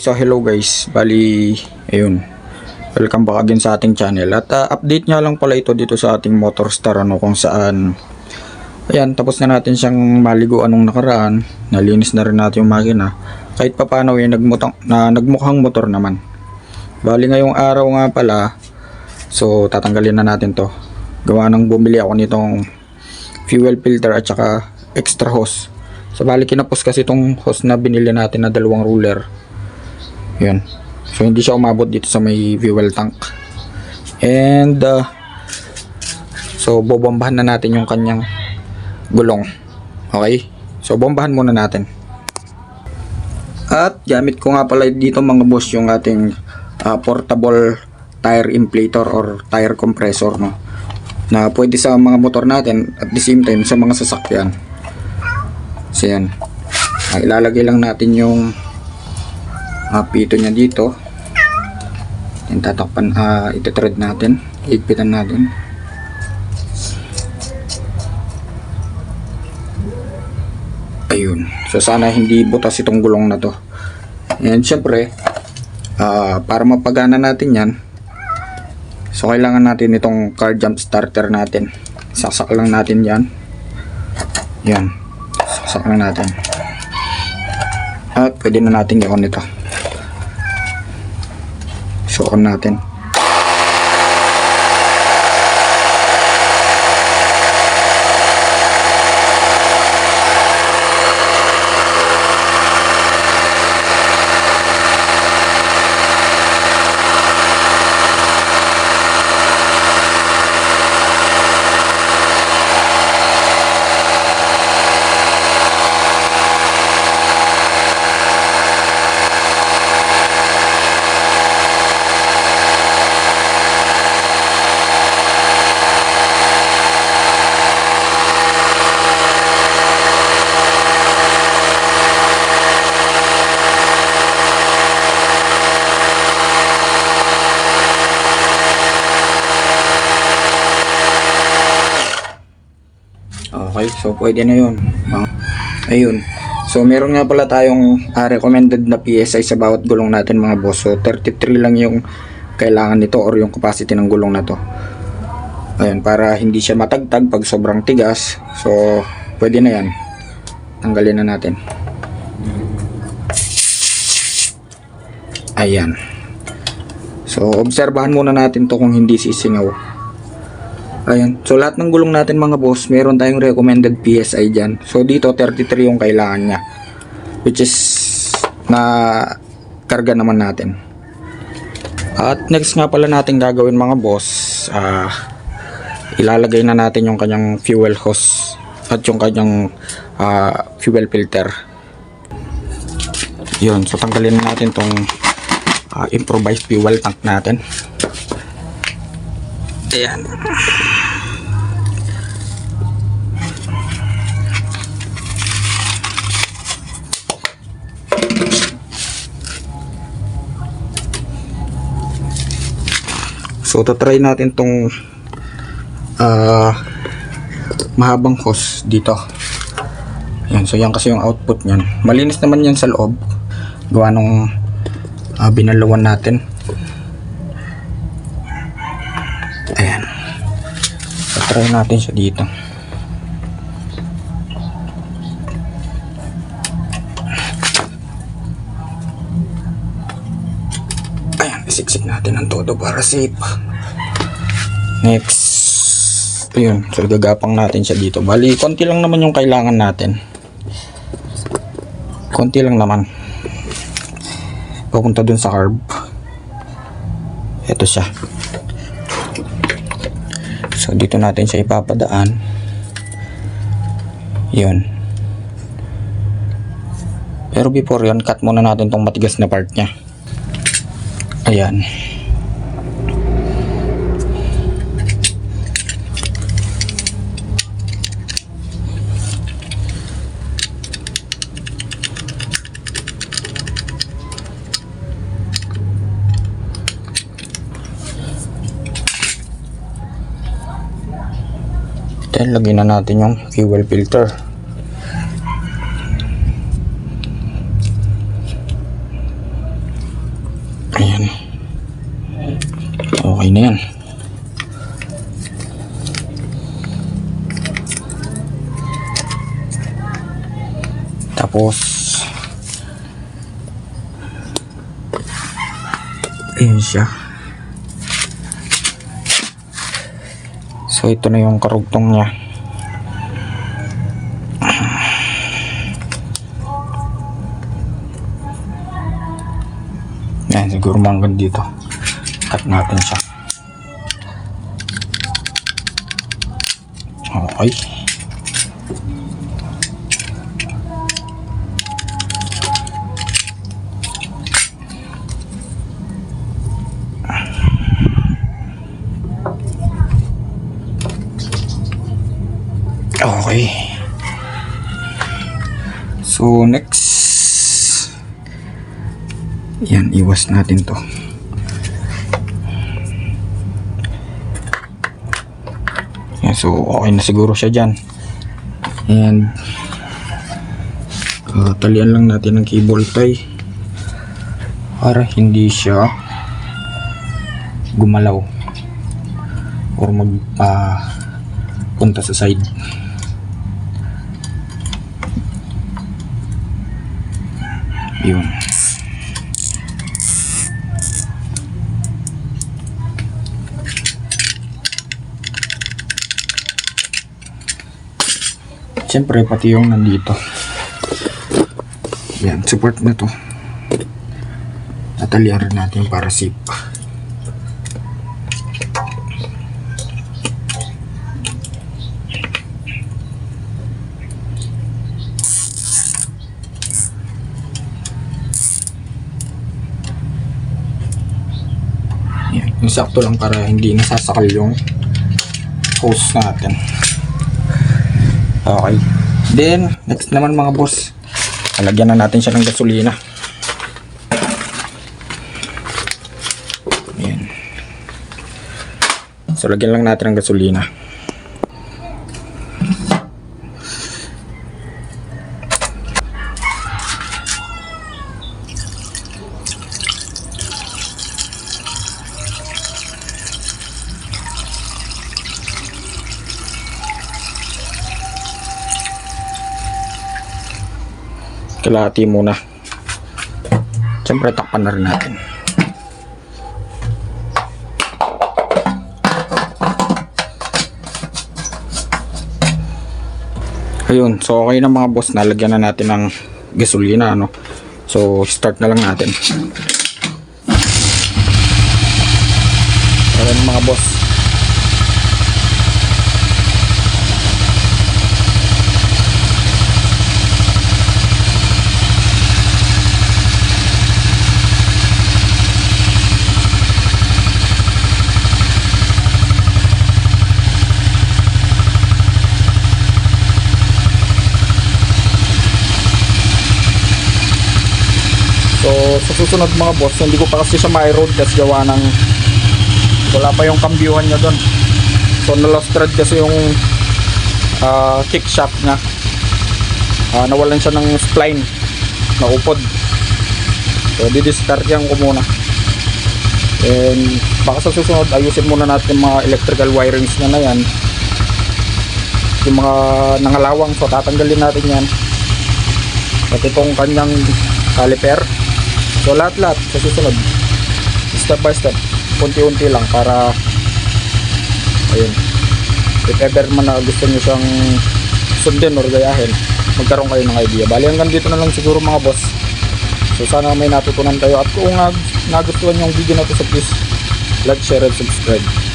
So hello guys, bali ayun. Welcome back again sa ating channel. At ah, update nga lang pala ito dito sa ating Motorstar ano kung saan Ayan, tapos na natin siyang maligo anong nakaraan. Nalinis na rin natin yung makina. Kahit pa paano eh, nagmutang, na, nagmukhang motor naman. Bali ngayong araw nga pala, so tatanggalin na natin to. Gawa nang bumili ako nitong fuel filter at saka extra hose. So bali kinapos kasi itong hose na binili natin na dalawang ruler. Yun. So hindi siya umabot dito sa may fuel tank. And uh, so bobombahan na natin yung kanyang gulong. Okay? So bombahan muna natin. At gamit ko nga pala dito mga boss yung ating ah, portable tire inflator or tire compressor no. Na pwede sa mga motor natin at the same time sa mga sasakyan. So yan. Ilalagay lang natin yung ah, pito niya dito. Yung tatakpan, ah, ito-thread natin. Higpitan natin. Ayun. So sana hindi butas itong gulong na to. And syempre, ah, para mapagana natin yan, so kailangan natin itong car jump starter natin. Saksak lang natin yan. Yan. Saksak lang natin. At pwede na natin i-on ito. So on natin. Okay, so pwede na yun. Ayun. So meron nga pala tayong ah, recommended na PSI sa bawat gulong natin mga boss. So 33 lang yung kailangan nito or yung capacity ng gulong na to. Ayun, para hindi siya matagtag pag sobrang tigas. So pwede na yan. Tanggalin na natin. Ayan. So obserbahan muna natin to kung hindi sisingaw. Ayan. So, lahat ng gulong natin mga boss, meron tayong recommended PSI dyan. So, dito 33 yung kailangan niya. Which is, na karga naman natin. At next nga pala natin gagawin mga boss, ah, ilalagay na natin yung kanyang fuel hose at yung kanyang ah, fuel filter. Yun. So, tanggalin na natin tong ah, improvised fuel tank natin. Ayan. So, try natin tong ah mahabang hose dito. Yan, so yan kasi yung output niyan. Malinis naman yan sa loob. Gawa nung ah, binalawan natin. Try natin siya dito. Ayan, isiksik natin ang todo para safe. Next. Ayun, so gagapang natin siya dito. Bali, konti lang naman yung kailangan natin. Konti lang naman. Papunta dun sa carb. Ito siya. So, dito natin siya ipapadaan. Yun. Pero before yun, cut muna natin tong matigas na part niya. Ayan. Then, lagyan na natin yung fuel filter. Ayan. Okay na yan. Tapos, ayan siya. So, ito na yung karugtong niya. Yan, siguro manggan dito. Cut natin siya. Okay. Okay. So, next. Yan, iwas natin to. Yan, so, okay na siguro siya dyan. And, uh, talian lang natin ng cable tie para hindi siya gumalaw or magpa punta sa side. Yun. Siyempre, pati yung nandito. Yan, support na to. Rin natin para safe. Yung sakto lang para hindi nasasakal yung hose natin. Okay. Then, next naman mga boss. Lalagyan na natin siya ng gasolina. Ayan. So, lagyan lang natin ng gasolina. Kalahati muna. Siyempre, takpan na rin natin. Ayun, so okay na mga boss, nalagyan na natin ng gasolina, ano. So, start na lang natin. Ayun mga boss. So, sa susunod mga boss, hindi ko pa kasi siya may road kasi gawa ng wala pa yung kambyuhan niya doon. So, na-lost thread kasi yung ah, kick shaft niya. Ah, nawalan siya ng spline na upod. So, didiskartyan ko muna. And baka sa susunod, ayusin muna natin mga electrical wirings niya na yan. Yung mga nangalawang, so tatanggalin natin yan. At itong kanyang caliper. So lahat-lahat sa susunod. Step by step. Unti-unti lang para ayun. If ever man na gusto nyo siyang sundin or gayahin, magkaroon kayo ng idea. Bali hanggang dito na lang siguro mga boss. So sana may natutunan kayo at kung nag nagustuhan yung video na to sa please like, share, and subscribe.